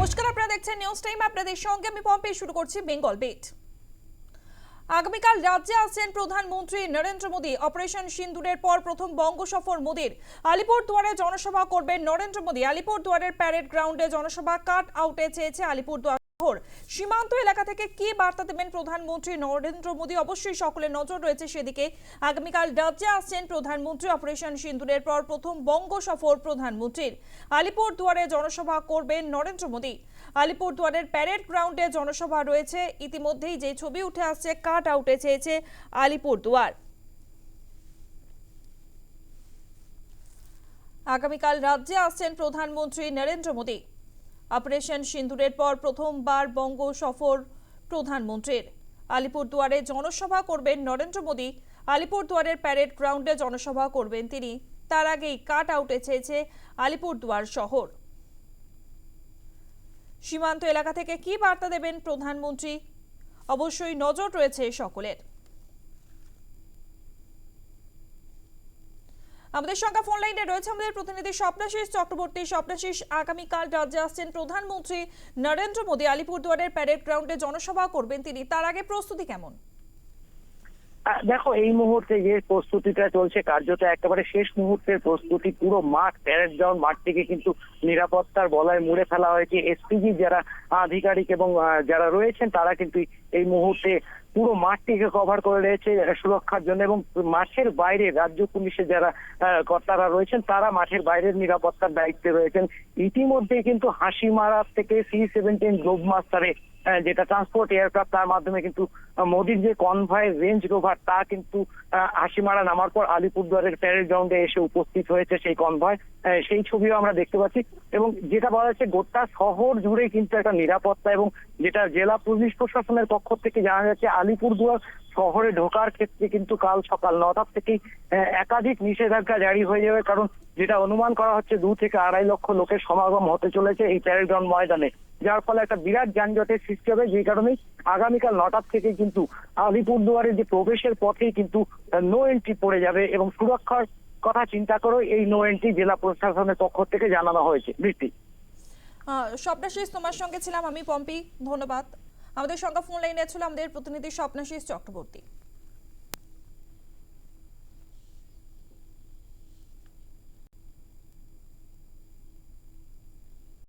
নমস্কার, আপনারা দেখছেন নিউজ টাইম আপনাদের সঙ্গে আমি পম্পে, শুরু করছি বেঙ্গল বিট আগামীকাল রাজ্যে আসছেন প্রধানমন্ত্রী নরেন্দ্র মোদী। অপারেশন সিন্দুরের পর প্রথম বঙ্গ সফর মোদীর। আলিপুর দুয়ারে জনসভা করবেন নরেন্দ্র মোদী। আলিপুর দুয়ারের প্যারেড গ্রাউন্ডে জনসভা কাট আউটে চেয়েছে আলিপুর শহর সীমান্ত এলাকা থেকে কি বার্তা দেবেন প্রধানমন্ত্রী নরেন্দ্র মোদী? অবশ্যই সকলের নজর রয়েছে সেদিকে। আগামীকাল রাজ্যে আসছেন প্রধানমন্ত্রী অপারেশন সিন্দুরের পর প্রথম বঙ্গ সফর প্রধানমন্ত্রীর। আলিপুর দুয়ারে জনসভা করবেন নরেন্দ্র মোদী। আলিপুর দুয়ারের প্যারেড গ্রাউন্ডে জনসভা রয়েছে। ইতিমধ্যেই যে ছবি উঠে আসছে, কাট আউটে চেয়েছে আলিপুর দুয়ার আগামীকাল রাজ্যে আসছেন প্রধানমন্ত্রী নরেন্দ্র মোদী। অপারেশন সিন্দুরের পর প্রথমবার বঙ্গ সফর প্রধানমন্ত্রীর। আলিপুরদুয়ারে জনসভা করবেন নরেন্দ্র মোদী। আলিপুরদুয়ারের প্যারেড গ্রাউন্ডে জনসভা করবেন তিনি। তার আগেই কাট আউটে চেয়েছে আলিপুরদুয়ার শহর। সীমান্ত এলাকা থেকে কি বার্তা দেবেন প্রধানমন্ত্রী? অবশ্যই নজর রয়েছে সকলের। আমাদের সঙ্গে ফোন লাইনে রয়েছে আমাদের প্রতিনিধি স্বপ্নাশিস চক্রবর্তী। স্বপ্নাশিস আগামীকাল রাজ্যে আসছেন প্রধানমন্ত্রী নরেন্দ্র মোদী। আলিপুরদুয়ারের প্যারেড গ্রাউন্ডে জনসভা করবেন তিনি। তার আগে প্রস্তুতি কেমন? দেখো, এই মুহূর্তে যে প্রস্তুতিটা চলছে, কার্যত একেবারে শেষ মুহূর্তের প্রস্তুতি। পুরো মাঠ প্যারেড গ্রাউন্ড মাঠটিকে কিন্তু নিরাপত্তার বলয় মুড়ে ফেলা হয়েছে। এসপিজি যারা আধিকারিক এবং যারা রয়েছেন, তারা কিন্তু এই মুহূর্তে পুরো মাঠটিকে কভার করে রয়েছে সুরক্ষার জন্য এবং মাঠের বাইরে রাজ্য পুলিশের যারা কর্তারা রয়েছেন, তারা মাঠের বাইরের নিরাপত্তার দায়িত্বে রয়েছেন। ইতিমধ্যেই কিন্তু হাসিমারা থেকে সি সেভেন্টিন গ্লোব মাস্টারে যেটা ট্রান্সপোর্ট এয়ারক্রাফট তার মাধ্যমে কিন্তু মোদির যে কনভয় রেঞ্জ রোভার তা কিন্তু হাসিমারা নামার পর আলিপুরদুয়ারের প্যারেড গ্রাউন্ডে এসে উপস্থিত হয়েছে সেই কনভয় সেই ছবিও আমরা দেখতে পাচ্ছি। এবং যেটা বলা যাচ্ছে, গোটা শহর জুড়ে কিন্তু একটা নিরাপত্তা এবং যেটা জেলা পুলিশ প্রশাসনের পক্ষ থেকে জানা যাচ্ছে আলিপুরদুয়ার শহরে ঢোকার ক্ষেত্রে কিন্তু কাল সকাল নটার থেকেই একাধিক নিষেধাজ্ঞা জারি হয়ে যাবে। কারণ যেটা অনুমান করা হচ্ছে দু থেকে আড়াই লক্ষ লোকের সমাগম হতে চলেছে এই প্যারেড গ্রাউন্ড ময়দানে। যার ফলে একটা বিরাট যানজটের সৃষ্টি হবে যে কারণে আগামীকাল নটার থেকে কিন্তু আলিপুরদুয়ারের যে প্রবেশের পথেই কিন্তু নো এন্ট্রি পড়ে যাবে এবং সুরক্ষার কথা চিন্তা করে এই নো এন্ট্রি জেলা প্রশাসনের পক্ষ থেকে জানানো হয়েছে। বৃষ্টি। আহ, স্বপ্নাশিস তোমার সঙ্গে ছিলাম আমি পম্পি ধন্যবাদ। আমাদের সঙ্গে ফোন লাইনে ছিল আমাদের প্রতিনিধি স্বপ্নাশিস চক্রবর্তী।